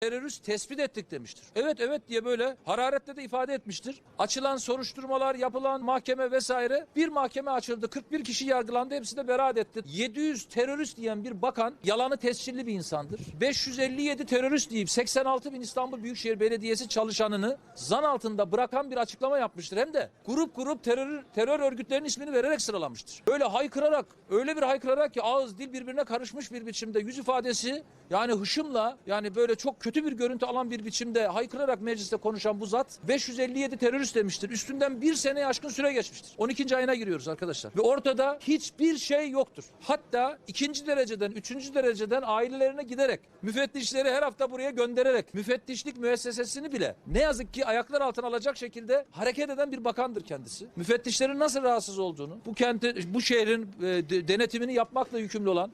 terörist tespit ettik demiştir. Evet evet diye böyle hararetle de ifade etmiştir. Açılan soruşturmalar, yapılan mahkeme vesaire bir mahkeme açıldı. 41 kişi yargılandı. Hepsi de beraat etti. 700 terörist diyen bir bakan yalanı tescilli bir insandır. 557 terörist deyip 86 bin İstanbul Büyükşehir Belediyesi çalışanını zan altında bırakan bir açıklama yapmıştır. Hem de grup grup terör, terör örgütlerinin ismini vererek sıralamıştır. Öyle haykırarak, öyle bir haykırarak ki ağız dil birbirine karışmış bir biçimde yüz ifadesi yani hışımla yani böyle çok kötü bir görüntü alan bir biçimde haykırarak mecliste konuşan bu zat 557 terörist demiştir. Üstünden bir seneye aşkın süre geçmiştir. 12. ayına giriyoruz arkadaşlar. Ve ortada hiçbir şey yoktur. Hatta ikinci dereceden, üçüncü dereceden ailelerine giderek, müfettişleri her hafta buraya göndererek, müfettişlik müessesesini bile ne yazık ki ayaklar altına alacak şekilde hareket eden bir bakandır kendisi. Müfettişlerin nasıl rahatsız olduğunu, bu kenti, bu şehrin e, de- denetimini yapmakla yükümlü olan,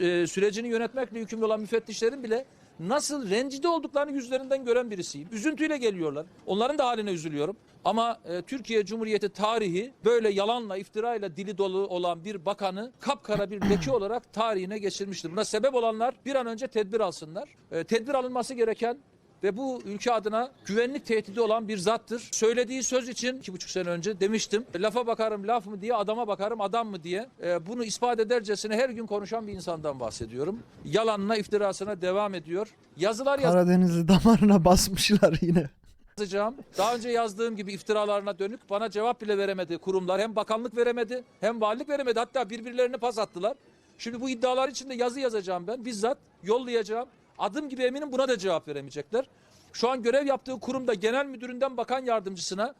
e, sürecini yönetmekle yükümlü olan müfettişlerin bile nasıl rencide olduklarını yüzlerinden gören birisiyim. Üzüntüyle geliyorlar. Onların da haline üzülüyorum. Ama e, Türkiye Cumhuriyeti tarihi böyle yalanla, iftirayla dili dolu olan bir bakanı kapkara bir leke olarak tarihine geçirmiştir. Buna sebep olanlar bir an önce tedbir alsınlar. E, tedbir alınması gereken ve bu ülke adına güvenlik tehdidi olan bir zattır. Söylediği söz için iki buçuk sene önce demiştim. Lafa bakarım laf mı diye, adama bakarım adam mı diye. E, bunu ispat edercesine her gün konuşan bir insandan bahsediyorum. Yalanına, iftirasına devam ediyor. Yazılar Karadeniz'i damarına basmışlar yine. yazacağım. Daha önce yazdığım gibi iftiralarına dönük bana cevap bile veremedi kurumlar. Hem bakanlık veremedi, hem valilik veremedi. Hatta birbirlerine pas attılar. Şimdi bu iddialar içinde yazı yazacağım ben. Bizzat yollayacağım. Adım gibi eminim buna da cevap veremeyecekler. Şu an görev yaptığı kurumda genel müdüründen bakan yardımcısına,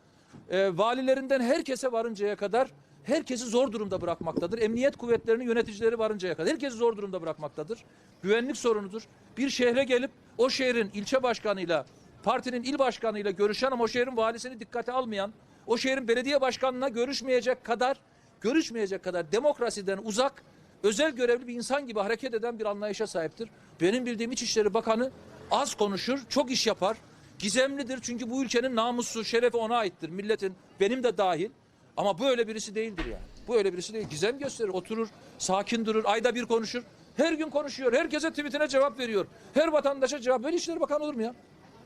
e, valilerinden herkese varıncaya kadar herkesi zor durumda bırakmaktadır. Emniyet kuvvetlerinin yöneticileri varıncaya kadar herkesi zor durumda bırakmaktadır. Güvenlik sorunudur. Bir şehre gelip o şehrin ilçe başkanıyla, partinin il başkanıyla görüşen ama o şehrin valisini dikkate almayan, o şehrin belediye başkanına görüşmeyecek kadar, görüşmeyecek kadar demokrasiden uzak, özel görevli bir insan gibi hareket eden bir anlayışa sahiptir. Benim bildiğim İçişleri Bakanı az konuşur, çok iş yapar. Gizemlidir çünkü bu ülkenin namusu, şerefi ona aittir. Milletin, benim de dahil. Ama böyle birisi değildir yani. Bu öyle birisi değil. Gizem gösterir, oturur, sakin durur, ayda bir konuşur. Her gün konuşuyor, herkese tweetine cevap veriyor. Her vatandaşa cevap. Böyle İçişleri Bakanı olur mu ya?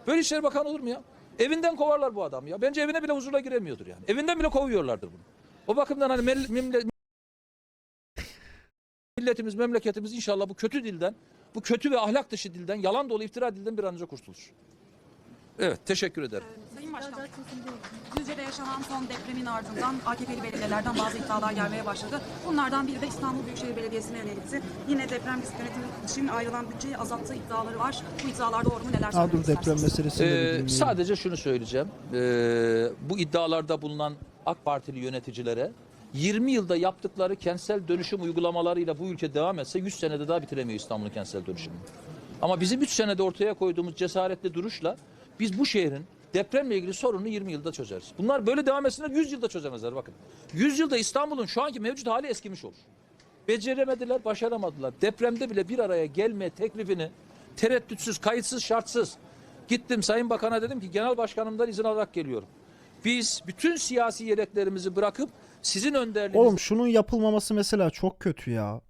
Böyle İçişleri Bakanı olur mu ya? Evinden kovarlar bu adam ya. Bence evine bile huzurla giremiyordur yani. Evinden bile kovuyorlardır bunu. O bakımdan hani milletimiz, memleketimiz inşallah bu kötü dilden, bu kötü ve ahlak dışı dilden, yalan dolu iftira dilden bir an önce kurtulur. Evet, teşekkür ederim. Sayın Başkan, Düzce'de yaşanan son depremin ardından AKP'li belediyelerden bazı iddialar gelmeye başladı. Bunlardan biri de İstanbul Büyükşehir Belediyesi'ne yönelikti. Yine deprem risk yönetimi için ayrılan bütçeyi azalttığı iddiaları var. Bu iddialar doğru mu? Neler söylemek deprem bir Ee, sadece şunu söyleyeceğim. Ee, bu iddialarda bulunan AK Partili yöneticilere 20 yılda yaptıkları kentsel dönüşüm uygulamalarıyla bu ülke devam etse 100 senede daha bitiremiyor İstanbul'un kentsel dönüşümünü. Ama bizim 3 senede ortaya koyduğumuz cesaretli duruşla biz bu şehrin depremle ilgili sorununu 20 yılda çözeriz. Bunlar böyle devam etsinler 100 yılda çözemezler bakın. 100 yılda İstanbul'un şu anki mevcut hali eskimiş olur. Beceremediler, başaramadılar. Depremde bile bir araya gelme teklifini tereddütsüz, kayıtsız, şartsız gittim Sayın Bakan'a dedim ki genel başkanımdan izin alarak geliyorum. Biz bütün siyasi yeleklerimizi bırakıp sizin önderliğinizde Oğlum şunun yapılmaması mesela çok kötü ya.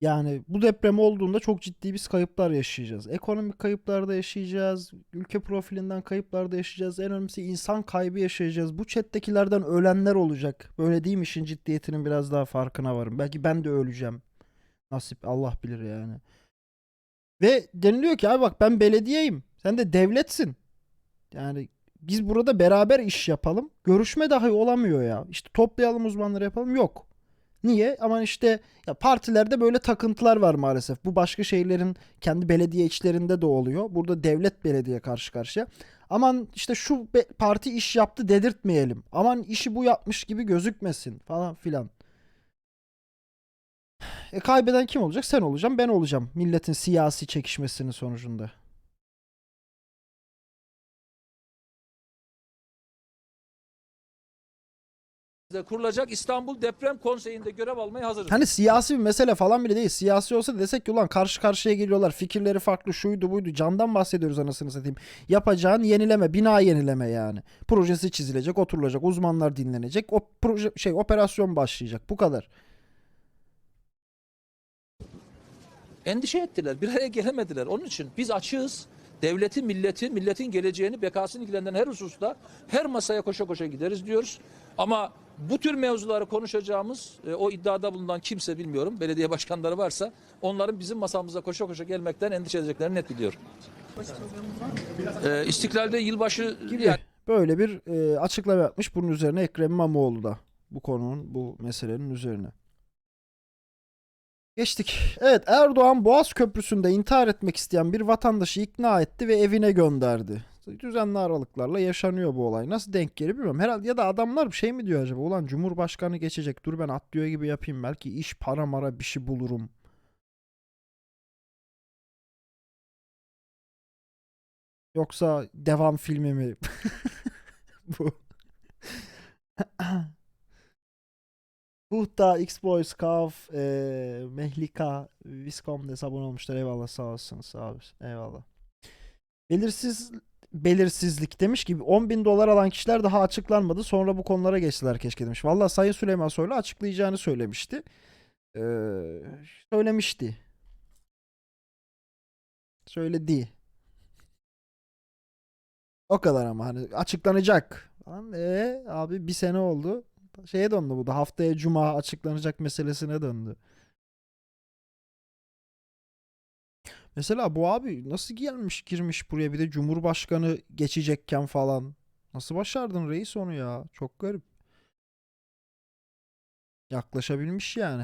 Yani bu deprem olduğunda çok ciddi biz kayıplar yaşayacağız. Ekonomik kayıplar da yaşayacağız. Ülke profilinden kayıplar da yaşayacağız. En önemlisi insan kaybı yaşayacağız. Bu chat'tekilerden ölenler olacak. Böyle değil mi işin ciddiyetinin biraz daha farkına varım. Belki ben de öleceğim. Nasip Allah bilir yani. Ve deniliyor ki abi bak ben belediyeyim. Sen de devletsin. Yani biz burada beraber iş yapalım. Görüşme dahi olamıyor ya. İşte toplayalım uzmanları yapalım. Yok. Niye? Aman işte ya partilerde böyle takıntılar var maalesef. Bu başka şeylerin kendi belediye içlerinde de oluyor. Burada devlet belediye karşı karşıya. Aman işte şu parti iş yaptı dedirtmeyelim. Aman işi bu yapmış gibi gözükmesin falan filan. E kaybeden kim olacak? Sen olacaksın, ben olacağım. Milletin siyasi çekişmesinin sonucunda. Kurulacak İstanbul Deprem Konseyi'nde görev almaya hazırız. Hani siyasi bir mesele falan bile değil. Siyasi olsa desek ki ulan karşı karşıya geliyorlar. Fikirleri farklı şuydu buydu. Candan bahsediyoruz anasını satayım. Yapacağın yenileme. Bina yenileme yani. Projesi çizilecek, oturulacak. Uzmanlar dinlenecek. O proje şey operasyon başlayacak. Bu kadar. endişe ettiler. Bir araya gelemediler. Onun için biz açığız. Devleti, milleti, milletin geleceğini, bekasını ilgilendiren her hususta her masaya koşa koşa gideriz diyoruz. Ama bu tür mevzuları konuşacağımız e, o iddiada bulunan kimse bilmiyorum. Belediye başkanları varsa onların bizim masamıza koşa koşa gelmekten endişe edeceklerini net biliyorum. E, İstiklal'de yılbaşı gibi yani böyle bir e, açıklama yapmış bunun üzerine Ekrem İmamoğlu da bu konunun bu meselenin üzerine. Geçtik. Evet Erdoğan Boğaz Köprüsü'nde intihar etmek isteyen bir vatandaşı ikna etti ve evine gönderdi. Düzenli aralıklarla yaşanıyor bu olay. Nasıl denk geliyor bilmiyorum. Herhalde ya da adamlar bir şey mi diyor acaba? Ulan Cumhurbaşkanı geçecek. Dur ben atlıyor gibi yapayım. Belki iş para mara bir şey bulurum. Yoksa devam filmi mi? bu. Buhta, X-Boys, Kaf, eee, Mehlika, Viscom de abone olmuşlar. Eyvallah sağ olsunuz abi. Eyvallah. Belirsiz belirsizlik demiş gibi 10 bin dolar alan kişiler daha açıklanmadı. Sonra bu konulara geçtiler keşke demiş. Valla Sayın Süleyman Soylu açıklayacağını söylemişti. Eee, söylemişti. Söyledi. O kadar ama hani açıklanacak. Lan ee, abi bir sene oldu. Şeye döndü bu da haftaya cuma açıklanacak meselesine döndü. Mesela bu abi nasıl gelmiş girmiş buraya bir de Cumhurbaşkanı geçecekken falan. Nasıl başardın reis onu ya? Çok garip. Yaklaşabilmiş yani.